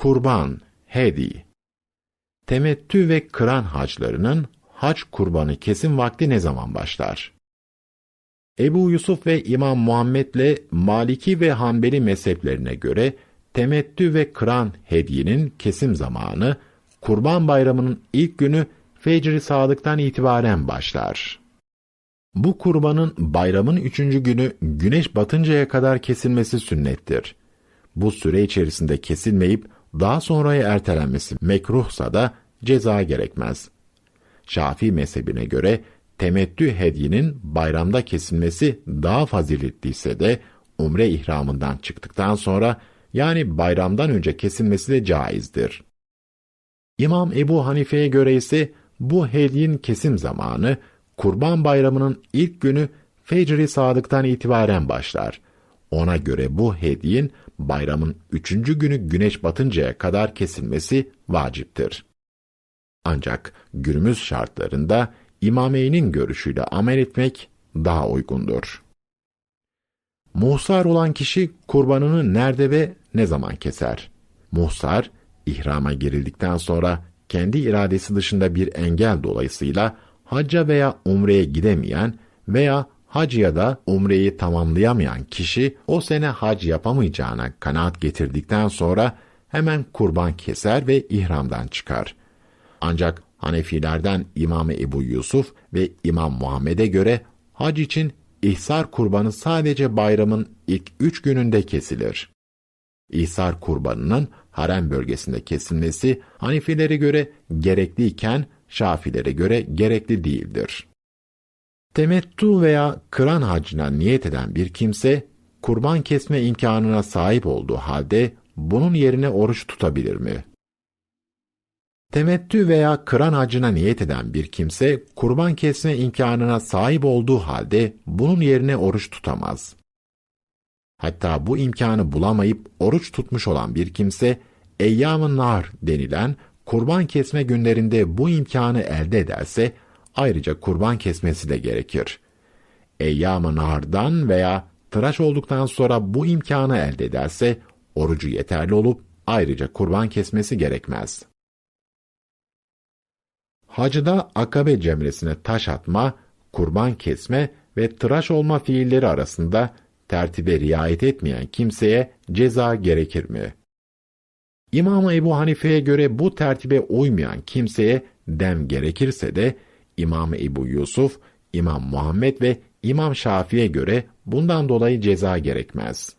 Kurban, hedi. Temettü ve kıran haclarının hac kurbanı kesim vakti ne zaman başlar? Ebu Yusuf ve İmam Muhammed'le Maliki ve Hanbeli mezheplerine göre temettü ve kıran hedyenin kesim zamanı Kurban Bayramı'nın ilk günü Fecr-i Sadık'tan itibaren başlar. Bu kurbanın bayramın üçüncü günü güneş batıncaya kadar kesilmesi sünnettir. Bu süre içerisinde kesilmeyip daha sonraya ertelenmesi mekruhsa da ceza gerekmez. Şafii mezhebine göre temettü hedyenin bayramda kesilmesi daha faziletliyse de umre ihramından çıktıktan sonra yani bayramdan önce kesilmesi de caizdir. İmam Ebu Hanife'ye göre ise bu hedyenin kesim zamanı Kurban Bayramı'nın ilk günü Fecr-i Sadık'tan itibaren başlar. Ona göre bu hediyin bayramın üçüncü günü güneş batıncaya kadar kesilmesi vaciptir. Ancak günümüz şartlarında İmameyn'in görüşüyle amel etmek daha uygundur. Muhsar olan kişi kurbanını nerede ve ne zaman keser? Muhsar, ihrama girildikten sonra kendi iradesi dışında bir engel dolayısıyla hacca veya umreye gidemeyen veya hac ya da umreyi tamamlayamayan kişi o sene hac yapamayacağına kanaat getirdikten sonra hemen kurban keser ve ihramdan çıkar. Ancak Hanefilerden İmam Ebu Yusuf ve İmam Muhammed'e göre hac için ihsar kurbanı sadece bayramın ilk üç gününde kesilir. İhsar kurbanının harem bölgesinde kesilmesi Hanefilere göre gerekliyken Şafilere göre gerekli değildir. Temettu veya kıran hacına niyet eden bir kimse, kurban kesme imkanına sahip olduğu halde bunun yerine oruç tutabilir mi? Temettü veya kıran hacına niyet eden bir kimse, kurban kesme imkanına sahip olduğu halde bunun yerine oruç tutamaz. Hatta bu imkanı bulamayıp oruç tutmuş olan bir kimse, eyyam-ı nar denilen kurban kesme günlerinde bu imkanı elde ederse, ayrıca kurban kesmesi de gerekir. Eyyam-ı nardan veya tıraş olduktan sonra bu imkanı elde ederse, orucu yeterli olup ayrıca kurban kesmesi gerekmez. Hacıda akabe cemresine taş atma, kurban kesme ve tıraş olma fiilleri arasında tertibe riayet etmeyen kimseye ceza gerekir mi? İmam Ebu Hanife'ye göre bu tertibe uymayan kimseye dem gerekirse de İmam Ebu Yusuf, İmam Muhammed ve İmam Şafii'ye göre bundan dolayı ceza gerekmez.